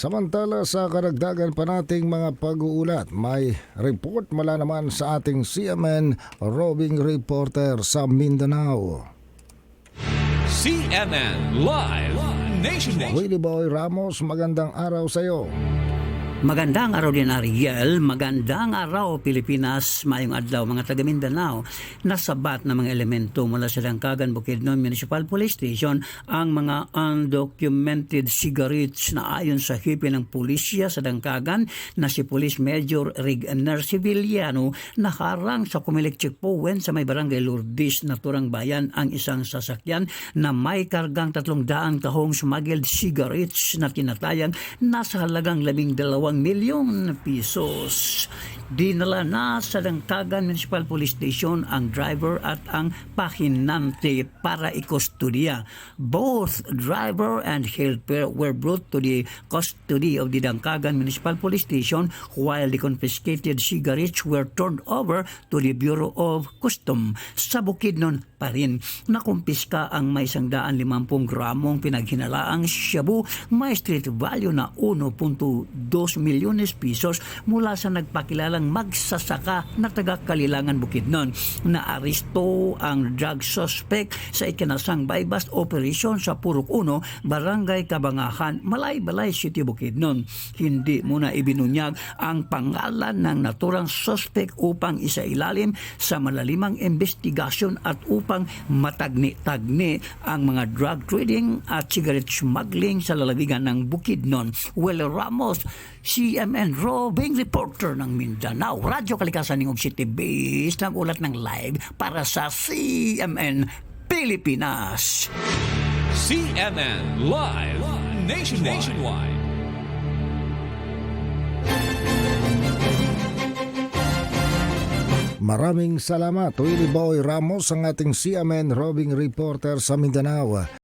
Samantala sa karagdagan pa nating mga pag-uulat, may report mula naman sa ating CMN roving reporter sa Mindanao. CNN Live Nationwide. Willie Boy Ramos, magandang araw sa iyo. Magandang araw din Ariel, magandang araw Pilipinas, mayong adlaw mga taga Mindanao. Nasabat na mga elemento mula sa Dangkagan Bukidnon Municipal Police Station ang mga undocumented cigarettes na ayon sa hipi ng pulisya sa Dangkagan na si Police Major Rigner Civiliano naharang sa Kumilik Checkpoint sa may barangay Lourdes na Turang Bayan ang isang sasakyan na may kargang tatlong daang kahong smuggled cigarettes na tinatayang nasa halagang labing dalawang milyon pisos. Dinala na sa Dangkagan Municipal Police Station ang driver at ang pahinante para ikustudya. Both driver and helper were brought to the custody of the Dangkagan Municipal Police Station while the confiscated cigarettes were turned over to the Bureau of Custom. Sa Bukidnon pa rin, nakumpiska ang may 150 gramong pinaghinalaang shabu may street value na 1.2 milyones pesos mula sa nagpakilalang magsasaka na taga Kalilangan Bukidnon. Naaresto ang drug suspect sa ikinasang bypass operation sa Purok 1, Barangay Kabangahan, Malay-Balay City, Bukidnon. Hindi muna ibinunyag ang pangalan ng naturang suspect upang isailalim sa malalimang investigasyon at upang matagni-tagni ang mga drug trading at cigarette smuggling sa lalawigan ng Bukidnon. Well Ramos, CMN roving reporter ng Mindanao, Radyo Kalikasan ng City Base, nagulat ng live para sa CMN Pilipinas. CNN Live Nationwide. Maraming salamat, Willie Boy Ramos, ang ating CMN roving reporter sa Mindanao.